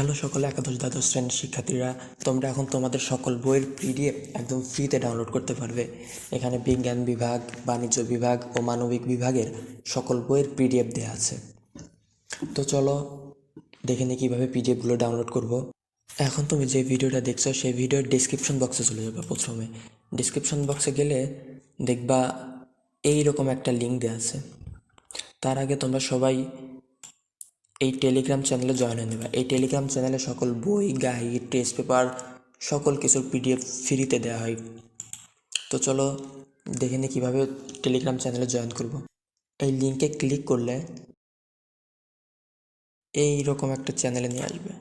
Hello সকল একাদশ দ্বাদশ শ্রেণির শিক্ষার্থীরা। তোমরা এখন তোমাদের সকল বইয়ের পিডিএফ একদম ফ্রিতে ডাউনলোড করতে পারবে। এখানে বিজ্ঞান বিভাগ, বাণিজ্য বিভাগ ও মানবিক বিভাগের সকল বইয়ের পিডিএফ দেওয়া আছে। তো চলো, দেখে নিই কীভাবে পিডিএফগুলো ডাউনলোড করব। এখন তুমি যে ভিডিওটা দেখছ, সেই ভিডিওর ডিসক্রিপশন বক্সে চলে যাবে প্রথমে। ডিসক্রিপশন বক্সে গেলে দেখবা এই রকম একটা লিঙ্ক দেওয়া আছে। তার আগে তোমরা সবাই এই টেলিগ্রাম চ্যানেলে জয়েন হয়ে নেবে। এই টেলিগ্রাম চ্যানেলে সকল বই গাইড টেস্ট পেপার, সকল কিছুর পিডিএফ ফ্রিতে দেওয়া হয়। তো চলো দেখে নিই কীভাবে টেলিগ্রাম চ্যানেলে জয়েন করব। এই লিঙ্কে ক্লিক করলে এই রকম একটা চ্যানেলে নিয়ে আসবে।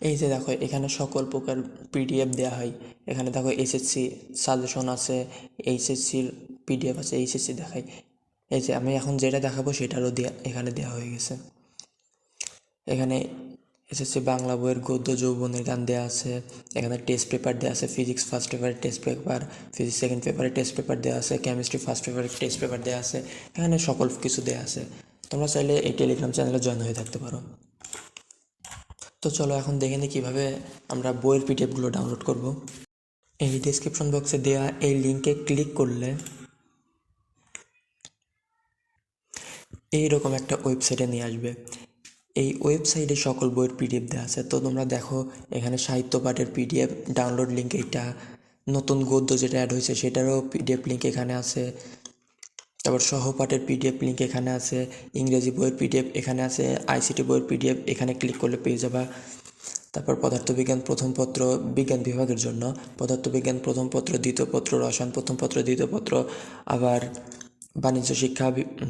এই যে দেখো, এখানে সকল প্রকার পিডিএফ দেওয়া হয়। এখানে দেখো এসএসসি সাজেশন আছে, এইচএসসির পিডিএফ আছে, এইচএসসি দেখায়। এই যে আমি এখন যেটা দেখাবো সেটারও দেয়া এখানে দেওয়া হয়ে গেছে। এখানে এসএসসি বাংলা বইয়ের গদ্য যৌবনের গান দেওয়া আছে। এখানে টেস্ট পেপার দেওয়া আছে ফিজিক্স ফার্স্ট পেপারের টেস্ট পেপার ফিজিক্স সেকেন্ড পেপারের টেস্ট পেপার দেওয়া আছে কেমিস্ট্রি ফার্স্ট পেপারের টেস্ট পেপার দেওয়া আছে। এখানে সকল কিছু দেওয়া আছে। তোমরা চাইলে এই টেলিগ্রাম চ্যানেলে জয়েন হয়ে থাকতে পারো। তো চলো এখন দেখে নিই কীভাবে আমরা বইয়ের পিডিএফগুলো ডাউনলোড করব। এই ডিসক্রিপশন বক্সে দেওয়া এই লিঙ্কে ক্লিক করলে এইরকম একটা ওয়েবসাইটে নিয়ে আসবে। এই ওয়েবসাইটে সকল বইয়ের পিডিএফ দেওয়া আছে। তো তোমরা দেখো, এখানে সাহিত্য পাঠের পিডিএফ ডাউনলোড লিঙ্ক এইটা, নতুন গদ্য যেটা অ্যাড হয়েছে সেটারও পিডিএফ লিঙ্ক এখানে আছে। তারপর সহপাঠের পিডিএফ লিঙ্ক এখানে আছে, ইংরেজি বইয়ের পিডিএফ এখানে আছে আইসিটি বইয়ের পিডিএফ এখানে ক্লিক করলে পেয়ে যাবা। তারপর পদার্থবিজ্ঞান প্রথম পত্র, বিজ্ঞান বিভাগের জন্য, পদার্থবিজ্ঞান প্রথম পত্র, দ্বিতীয় পত্র, রসায়ন প্রথম পত্র, দ্বিতীয় পত্র, আবার বাণিজ্য শিক্ষা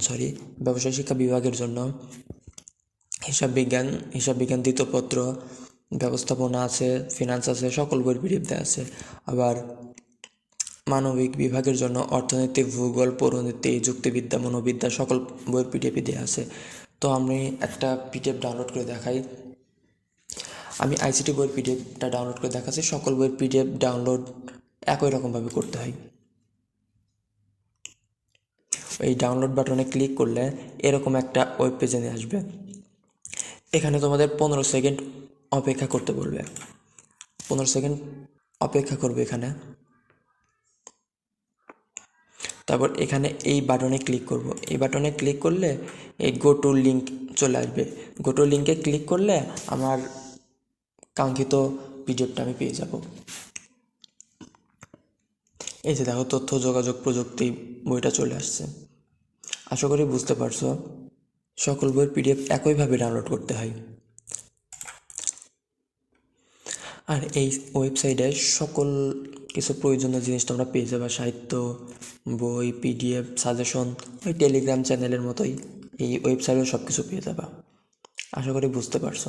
সরি ব্যবসায় শিক্ষা বিভাগের জন্য হিসাব বিজ্ঞান হিসাব বিজ্ঞান দ্বিতীয় পত্র ব্যবস্থাপনা আছে ফিনান্স আছে, সকল বইয়ের পিডিএফ দেওয়া আছে। আবার মানবিক বিভাগের জন্য অর্থনীতি, ভূগোল, পৌরনীতি, যুক্তিবিদ্যা, মনোবিদ্যা সকল বইয়ের পিডিএফই দেওয়া আছে। তো আমি একটা পিডিএফ ডাউনলোড করে দেখাই। আমি আইসিটি বইয়ের পিডিএফটা ডাউনলোড করে দেখাচ্ছি। সকল বইয়ের পিডিএফ ডাউনলোড একই রকমভাবে করতে হয়। এই ডাউনলোড বাটনে ক্লিক করলে এরকম একটা ওয়েব পেজে নিয়ে আসবে। এখানে তোমাদের পনেরো সেকেন্ড অপেক্ষা করতে বলবে। পনেরো সেকেন্ড অপেক্ষা করবে এখানে। তারপর এখানে এই বাটনে ক্লিক করব। এই বাটনে ক্লিক করলে এই গো টু লিঙ্ক চলে আসবে। গো টু লিঙ্কে ক্লিক করলে আমার কাঙ্ক্ষিত পিডিএফটা আমি পেয়ে যাব। এই যে দেখো তথ্য, যোগাযোগ, প্রযুক্তি, বইটা চলে আসছে। আশা করি বুঝতে পারছ, সকল বইয়ের পিডিএফ একইভাবে ডাউনলোড করতে হয়। আর এই ওয়েবসাইটে সকল কিছু প্রয়োজনীয় জিনিস তোমরা পেয়ে যাবে, সাহিত্য, বই পিডিএফ সাজেশন ওই টেলিগ্রাম চ্যানেলের মতোই এই ওয়েবসাইটে সব কিছু পেয়ে যাবা। আশা করি বুঝতে পারছ।